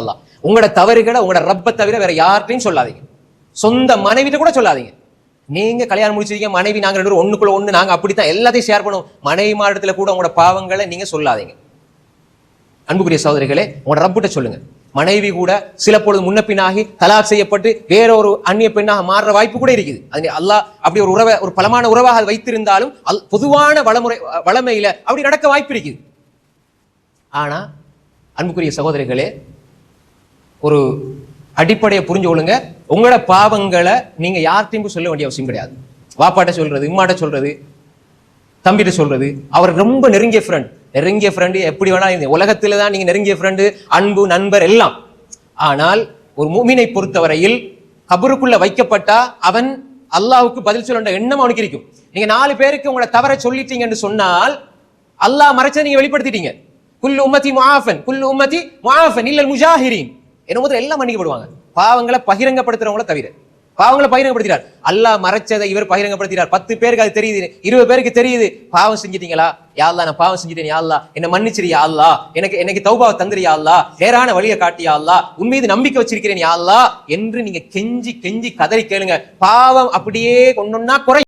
அல்லாஹ். உங்களோட தவறுகளை உங்களோட ரப்ப தவிர வேற யார்கிட்டையும் சொல்லாதீங்க. சொந்த மனைவிட்ட கூட சொல்லாதீங்க. நீங்க கல்யாணம் முடிச்சிருக்கீங்க மனைவி நாங்க ரெண்டு ஒண்ணுக்குள்ள ஒண்ணு நாங்க அப்படித்தான் எல்லாத்தையும் ஷேர் பண்ணுவோம். மனைவி மாடத்துல கூட உங்களோட பாவங்களை நீங்க சொல்லாதீங்க. அன்புக்குரிய சகோதரிகளே உங்களோட ரப்பிட்ட சொல்லுங்க. மனைவி கூட சில பொழுது முன்ன பின்னாகி தலாக் செய்யப்பட்டு வேற ஒரு அந்நிய பெண்ணாக மாறுற வாய்ப்பு கூட இருக்குது. அது அல்லாஹ் அப்படி ஒரு உறவை ஒரு பலமான உறவாக வைத்திருந்தாலும் அல் பொதுவான வளமுறை வளமையில அப்படி நடக்க வாய்ப்பு இருக்குது. ஆனா அன்புக்குரிய சகோதரிகளே ஒரு அடிப்படையை புரிஞ்சு கொள்ளுங்க. உங்களோட பாவங்களை நீங்க யார்கிட்டையும் சொல்ல வேண்டிய அவசியம் கிடையாது. வாப்பாட்ட சொல்றது இம்மாட்ட சொல்றது தம்பிட்ட சொல்றது. அவர் ரொம்ப நெருங்கிய ஃப்ரெண்ட் நெருங்கிய ஃப்ரெண்டு எப்படி வேணா உலகத்தில் தான் நீங்க நெருங்கிய ஃப்ரெண்டு அன்பு நண்பர் எல்லாம். ஆனால் ஒரு மூமினை பொறுத்தவரையில் கபருக்குள்ள வைக்கப்பட்டா அவன் அல்லாவுக்கு பதில் சொல்ல எண்ணம் அவனுக்கு இருக்கும். நீங்க நாலு பேருக்கு உங்களை தவற சொல்லிட்டீங்கன்னு சொன்னால் அல்லாஹ் மறைச்சதை நீங்க வெளிப்படுத்திட்டீங்க. குல்லு உம்மதி முஆஃபன் குல்லு உம்மதி முஆஃபன் இல்லல் முஜாஹிரீன். என்ன முதல்ல எல்லாம் மன்னிக்கப்படுவாங்க. பாவங்களை பகிரங்கப்படுத்துறவங்கள தவிர. பாவங்களை பகிரங்கப்படுத்தினார். அல்லாஹ் மறைச்சதை இவர் பகிரங்கப்படுத்தினார். பத்து பேருக்கு அது தெரியுது. இருபது பேருக்கு தெரியுது. பாவம் செஞ்சிட்டீங்களா? யாழ்லா நான் பாவம் செஞ்சிட்டேன் யாழ்லா என்ன மன்னிச்சிரு யாழ்லா எனக்கு எனக்கு தௌபாவை தந்துரு யாழ்லா நேரான வழியை காட்டி யாழ்லா உன் மீது நம்பிக்கை வச்சிருக்கிறேன் யாழ்லா என்று நீங்க கெஞ்சி கெஞ்சி கதறி கேளுங்க. பாவம் அப்படியே ஒன்னொன்னா குறை